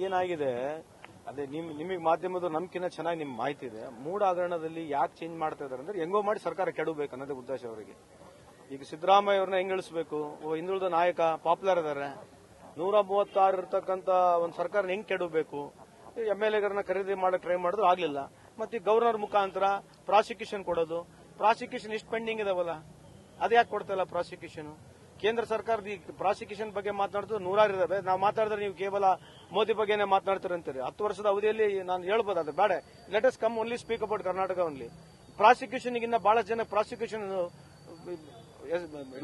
ಏನಾಗಿದೆ? ಅದೇ ನಿಮ್, ನಿಮಗೆ ಮಾಧ್ಯಮದ ನಮ್ಕಿನ್ನ ಚೆನ್ನಾಗಿ ನಿಮ್ ಮಾಹಿತಿ ಇದೆ ಮೂಡ ಹಗರಣದಲ್ಲಿ ಯಾಕೆ ಚೇಂಜ್ ಮಾಡ್ತಾ ಇದಾರೆ ಅಂದ್ರೆ ಹೆಂಗೋ ಮಾಡಿ ಸರ್ಕಾರ ಕೆಡಬೇಕು ಅನ್ನೋದೇ ಉದ್ದೇಶ ಅವರಿಗೆ. ಈಗ ಸಿದ್ದರಾಮಯ್ಯ ಅವ್ರನ್ನ ಹೆಂಗ್ ಇಳಿಸ್ಬೇಕು? ಹಿಂದುಳಿದ ನಾಯಕ ಪಾಪ್ಯುಲರ್ ಇದಾರೆ. ನೂರ ಮೂವತ್ತಾರು ಇರ್ತಕ್ಕಂತ ಒಂದು ಸರ್ಕಾರ ಹೆಂಗ್ ಕೆಡಬೇಕು ಎಂ ಎಲ್ ಎಗಳನ್ನ ಖರೀದಿ ಮಾಡಕ್ ಟ್ರೈ ಮಾಡಿದ್ರು ಆಗ್ಲಿಲ್ಲ. ಮತ್ತೆ ಗವರ್ನರ್ ಮುಖಾಂತರ ಪ್ರಾಸಿಕ್ಯೂಷನ್ ಕೊಡೋದು. ಪ್ರಾಸಿಕ್ಯೂಷನ್ ಇಷ್ಟು ಪೆಂಡಿಂಗ್ ಇದಾವಲ್ಲ? ಅದ್ಯಾಕೆ ಕೊಡ್ತಾ ಪ್ರಾಸಿಕ್ಯೂಷನ್ ಕೇಂದ್ರ ಸರ್ಕಾರದ ಈ ಪ್ರಾಸಿಕ್ಯೂಷನ್ ಬಗ್ಗೆ ಮಾತನಾಡಿದ್ರು ನೂರಾರು ಇದಾವೆ. ನಾವು ಮಾತಾಡಿದ್ರೆ ನೀವು ಕೇವಲ ಮೋದಿ ಬಗ್ಗೆನೇ ಮಾತನಾಡ್ತಾರೆ ಅಂತೀರಿ? ಹತ್ತು ವರ್ಷದ ಅವಧಿಯಲ್ಲಿ ನಾನು ಹೇಳ್ಬೋದು, ಅದು ಬೇಡ. Let us come only speak about Karnataka only prosecution ಇನ್ನ ಬಹಳ ಜನ ಪ್ರಾಸಿಕ್ಯೂಷನ್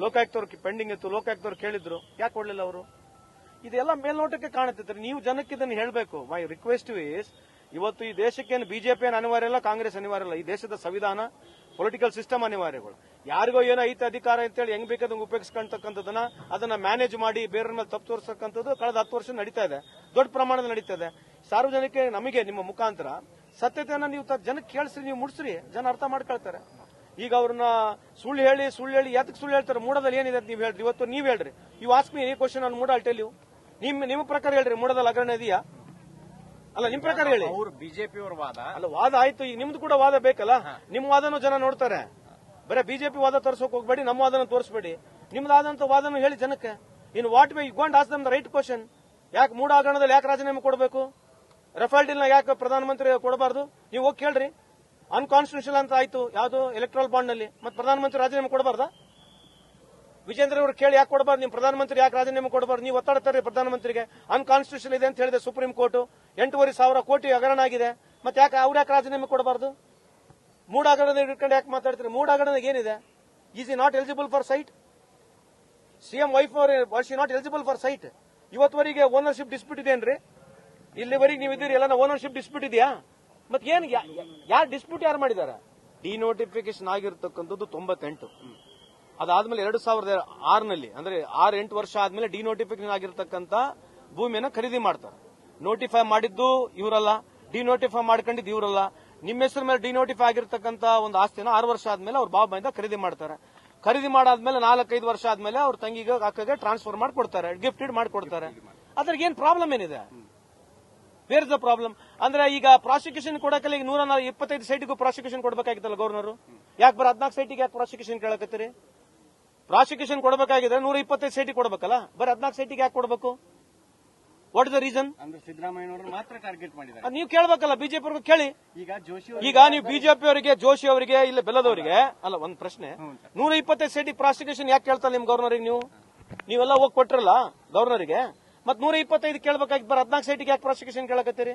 ಲೋಕಾಯುಕ್ತವ್ರು ಪೆಂಡಿಂಗ್ ಇತ್ತು, ಲೋಕಾಯುಕ್ತವ್ರು ಕೇಳಿದ್ರು. ಯಾಕೆ ಕೊಡ್ಲಿಲ್ಲ ಅವರು? ಇದೆಲ್ಲ ಮೇಲ್ನೋಟಕ್ಕೆ ಕಾಣುತ್ತೆ ನೀವು ಜನಕ್ಕೆ ಇದನ್ನು ಹೇಳಬೇಕು. ಮೈ ರಿಕ್ವೆಸ್ಟ್ ಈಸ್ ಇವತ್ತು ಈ ದೇಶಕ್ಕೇನು ಬಿಜೆಪಿ ಏನು ಅನಿವಾರ್ಯ ಇಲ್ಲ, ಕಾಂಗ್ರೆಸ್ ಅನಿವಾರ್ಯ ಇಲ್ಲ. ಈ ದೇಶದ ಸಂವಿಧಾನ ಪೊಲಿಟಿಕಲ್ ಸಿಸ್ಟಮ್ ಅನಿವಾರ್ಯಗಳು ಯಾರಿಗೋ ಏನೋ ಐತೆ ಅಧಿಕಾರ ಅಂತೇಳಿ ಹೆಂಗ್ ಬೇಕಾದಂಗೆ ಉಪಯೋಗಿಸ್ಕೊಂತಕ್ಕಂಥದ್ದನ್ನ ಅದನ್ನ ಮ್ಯಾನೇಜ್ ಮಾಡಿ ಬೇರೆ ಮೇಲೆ ತಪ್ಪು ತೋರಿಸ್ತಕ್ಕಂಥದ್ದು ಕಳೆದ ಹತ್ತು ವರ್ಷ ನಡೀತಾ ಇದೆ. ದೊಡ್ಡ ಪ್ರಮಾಣದಲ್ಲಿ ನಡೀತದೆ. ಸಾರ್ವಜನಿಕ ನಮಗೆ ನಿಮ್ಮ ಮುಖಾಂತರ ಸತ್ಯತೆಯನ್ನ ನೀವು ಜನಕ್ಕೆ ಕೇಳಿಸ್ರಿ ನೀವು ಮುಡಿಸ್ರಿ ಜನ ಅರ್ಥ ಮಾಡ್ಕೊಳ್ತಾರೆ. ಈಗ ಅವ್ರನ್ನ ಸುಳ್ಳು ಹೇಳಿ ಸುಳ್ಳು ಹೇಳಿ ಯಾತಕ್ಕೆ ಸುಳ್ಳು ಹೇಳ್ತಾರೆ ಮೂಡದಲ್ಲಿ ಏನಿದೆ ನೀವು ಹೇಳ್ರಿ. ಇವತ್ತು ನೀವು ಹೇಳ್ರಿ. ಯು ಆಸ್ಕ್ ಮೀ ಈ ಕ್ವಶನ್ ನಾನು ಮೂಡ ಅಲ್ಟೆಲ್ ಯು ನಿಮ್ ನಿಮ್ಮ ಪ್ರಕಾರ ಹೇಳ್ರಿ ಮೂಡದಲ್ಲಿ ಅಗ್ರಣ ಇದೆಯಾ? ಅಲ್ಲ ನಿಮ್ ಪ್ರಕಾರ ಹೇಳಿ. ಅವರು ಬಿಜೆಪಿ ಅವರ ವಾದ? ಅಲ್ಲ ವಾದ ಆಯ್ತು ಈಗ ನಿಮ್ದು ಕೂಡ ವಾದ ಬೇಕಲ್ಲ? ನಿಮ್ ವಾದನೂ ಜನ ನೋಡ್ತಾರೆ. ಬರೀ ಬಿಜೆಪಿ ವಾದ ತೋರ್ಸೋಕ್ ಹೋಗ್ಬೇಡಿ ನಮ್ಮ ವಾದನ ತೋರಿಸ್ಬೇಡಿ. ನಿಮ್ದಾದಂತ ವಾದನ ಹೇಳಿ ಜನಕ್ಕೆ. In what way you gonna ask them the right question ಯಾಕೆ ಮೂಡ ಹಗರಣದಲ್ಲಿ ಯಾಕೆ ರಾಜೀನಾಮೆ ಕೊಡಬೇಕು? ರಫೇಲ್ ಡೀಲ್ನ ಯಾಕೆ ಪ್ರಧಾನಮಂತ್ರಿ ಕೊಡಬಾರ್ದು? ನೀವು ಹೋಗಿ ಕೇಳ್ರಿ. ಅನ್ಕಾನ್ಸ್ಟಿಟ್ಯೂಷನ್ ಅಂತ ಆಯ್ತು. ಯಾವುದು? ಎಲೆಕ್ಟ್ರಲ್ ಬಾಂಡ್ನಲ್ಲಿ ಮತ್ತೆ ಪ್ರಧಾನಮಂತ್ರಿ ರಾಜೀನಾಮೆ ಕೊಡಬಾರ್ದ? ವಿಜೇಂದ್ರ ಅವರು ಕೇಳಿ ಯಾಕೆ ಕೊಡಬಾರ್ದು? ನೀವು ಪ್ರಧಾನಮಂತ್ರಿ ಯಾಕೆ ರಾಜೀನಾಮೆ ಕೊಡಬಾರ್ದು? ನೀವು ಒತ್ತಾಡ್ತಾರೆ ಪ್ರಧಾನಮಂತ್ರಿಗೆ. ಅನ್ಕಾನ್ಸ್ಟಿಟ್ಯೂಷನ್ ಇದೆ ಅಂತ ಹೇಳಿದೆ ಸುಪ್ರೀಂ ಕೋರ್ಟ್ ಎಂಟೂವರೆ ಸಾವಿರ ಕೋಟಿ ಹಗರಣ ಆಗಿದೆ. ಮತ್ತೆ ಯಾಕೆ ಅವ್ರು ಯಾಕೆ ರಾಜೀನಾಮೆ ಕೊಡಬಾರ್ದು? ಮೂಡ ಹಗರಣ ಇಟ್ಕೊಂಡು ಯಾಕೆ ಮಾತಾಡ್ತೀರಿ? ಮೂಡ ಹಗರಣ ಏನಿದೆ? Is she not eligible for site CM wife ಅವರು she not eligible for site ಇವತ್ತುವರೆಗೆ ownership dispute ಇದೆಯೇನ್ರಿ ಇಲ್ಲಿವರೆಗೆ ನೀವು ಇದ್ದೀರಿ ಎಲ್ಲ ಓನರ್ಶಿಪ್ ಡಿಸ್ಪ್ಯೂಟ್ ಇದೆಯಾ? ಮತ್ತೆ ಏನ್ ಯಾರು ಡಿಸ್ಪ್ಯೂಟ್ ಯಾರು ಮಾಡಿದ್ದಾರೆ ಡಿನೋಟಿಫಿಕೇಶನ್ ಆಗಿರ್ತಕ್ಕಂಥದ್ದು ತೊಂಬತ್ತೆಂಟು. ಅದಾದ್ಮೇಲೆ ಎರಡು ಸಾವಿರದ ಆರ್ನಲ್ಲಿ ಅಂದ್ರೆ ಆರು ಎಂಟು ವರ್ಷ ಆದ್ಮೇಲೆ ಡಿನೋಟಿಫಿಕೇಶನ್ ಆಗಿರ್ತಕ್ಕಂಥ ಭೂಮಿಯನ್ನು ಖರೀದಿ ಮಾಡ್ತಾರೆ. ನೋಟಿಫೈ ಮಾಡಿದ್ದು ಇವರಲ್ಲ ಡಿನೋಟಿಫೈ ಮಾಡ್ಕೊಂಡಿದ್ದು ಇವರಲ್ಲ. ನಿಮ್ಮ ಹೆಸರು ಮೇಲೆ ಡಿನೋಟಿಫೈ ಆಗಿರ್ತಕ್ಕಂಥ ಒಂದು ಆಸ್ತಿನ ಆರು ವರ್ಷ ಆದ್ಮೇಲೆ ಅವ್ರ ಬಾಬಾಯಿಂದ ಖರೀದಿ ಮಾಡ್ತಾರೆ. ಖರೀದಿ ಮಾಡಾದ್ಮೇಲೆ ನಾಲ್ಕೈದು ವರ್ಷ ಆದ್ಮೇಲೆ ಅವ್ರ ತಂಗಿಗೆ ಅಕ್ಕಗೆ ಟ್ರಾನ್ಸ್ಫರ್ ಮಾಡ್ಕೊಡ್ತಾರೆ ಗಿಫ್ಟೆಡ್ ಮಾಡ್ಕೊಡ್ತಾರೆ. ಅದ್ರಿಗೆ ಏನ್ ಪ್ರಾಬ್ಲಮ್ ಏನಿದೆ? ವೇರ್ ದ ಪ್ರಾಬ್ಲಮ್ ಅಂದ್ರೆ ಈಗ ಪ್ರಾಸಿಕ್ಯೂಷನ್ ಕೊಡಕಲ್ಲಿ ಈಗ ನೂರ ಇಪ್ಪತ್ತೈದು ಸೈಟಿಗೂ ಪ್ರಾಸಿಕ್ಯೂಷನ್ ಕೊಡಬೇಕಾಗಿತ್ತಲ್ಲ ಗವರ್ನರ್ ಯಾಕೆ ಬರ ಹದಿನಾಲ್ಕು ಸೈಟಿಗೆ ಯಾಕೆ ಪ್ರಾಸಿಕ್ಯೂಷನ್ ಕೇಳಕತ್ತೀರಿ? ಪ್ರಾಸಿಕ್ಯೂಷನ್ ಕೊಡಬೇಕಾಗಿದ್ರೆ ನೂರ ಇಪ್ಪತ್ತೈದು ಸೈಟಿಗೆ ಕೊಡಬೇಕಲ್ಲ? ಬರೀ ಹದಿನಾಲ್ಕು ಸೈಟಿಗೆ ಯಾಕೆ ಕೊಡಬೇಕು? ವಾಟ್ ಇಸ್ ದ ರೀಸನ್ ಅಂದ್ರೆ ಸಿದ್ದರಾಮಯ್ಯನವರು ಮಾತ್ರ ಟಾರ್ಗೆಟ್ ಮಾಡಿದ್ದಾರೆ. ನೀವು ಕೇಳಬೇಕಲ್ಲ ಬಿಜೆಪಿ ಅವ್ರಿಗೆ ಕೇಳಿ. ಈಗ ಜೋಶಿ ಈಗ ನೀವು ಬಿಜೆಪಿ ಅವರಿಗೆ ಜೋಶಿ ಅವರಿಗೆ ಇಲ್ಲ ಬೆಲ್ಲದವರಿಗೆ ಅಲ್ಲ ಒಂದ್ ಪ್ರಶ್ನೆ. ನೂರ ಇಪ್ಪತ್ತೈದು ಸೈಟಿಗೆ ಪ್ರಾಸಿಕ್ಯೂಷನ್ ಯಾಕೆ ಕೇಳ್ತಾರೆ ನಿಮ್ ಗವರ್ನರಿಗೆ ನೀವು? ನೀವೆಲ್ಲ ಹೋಗಿ ಕೊಟ್ರಲ್ಲ ಗವರ್ನರಿಗೆ ಮತ್ ನೂರ ಇಪ್ಪತ್ತೈದು ಕೇಳಬೇಕಾಗಿ ಬರ ಹದಿನಾಲ್ಕು ಸೈಟಿಗೆ ಯಾಕೆ ಪ್ರಾಸಿಕ್ಯೂಷನ್ ಕೇಳಕತ್ತೀರಿ?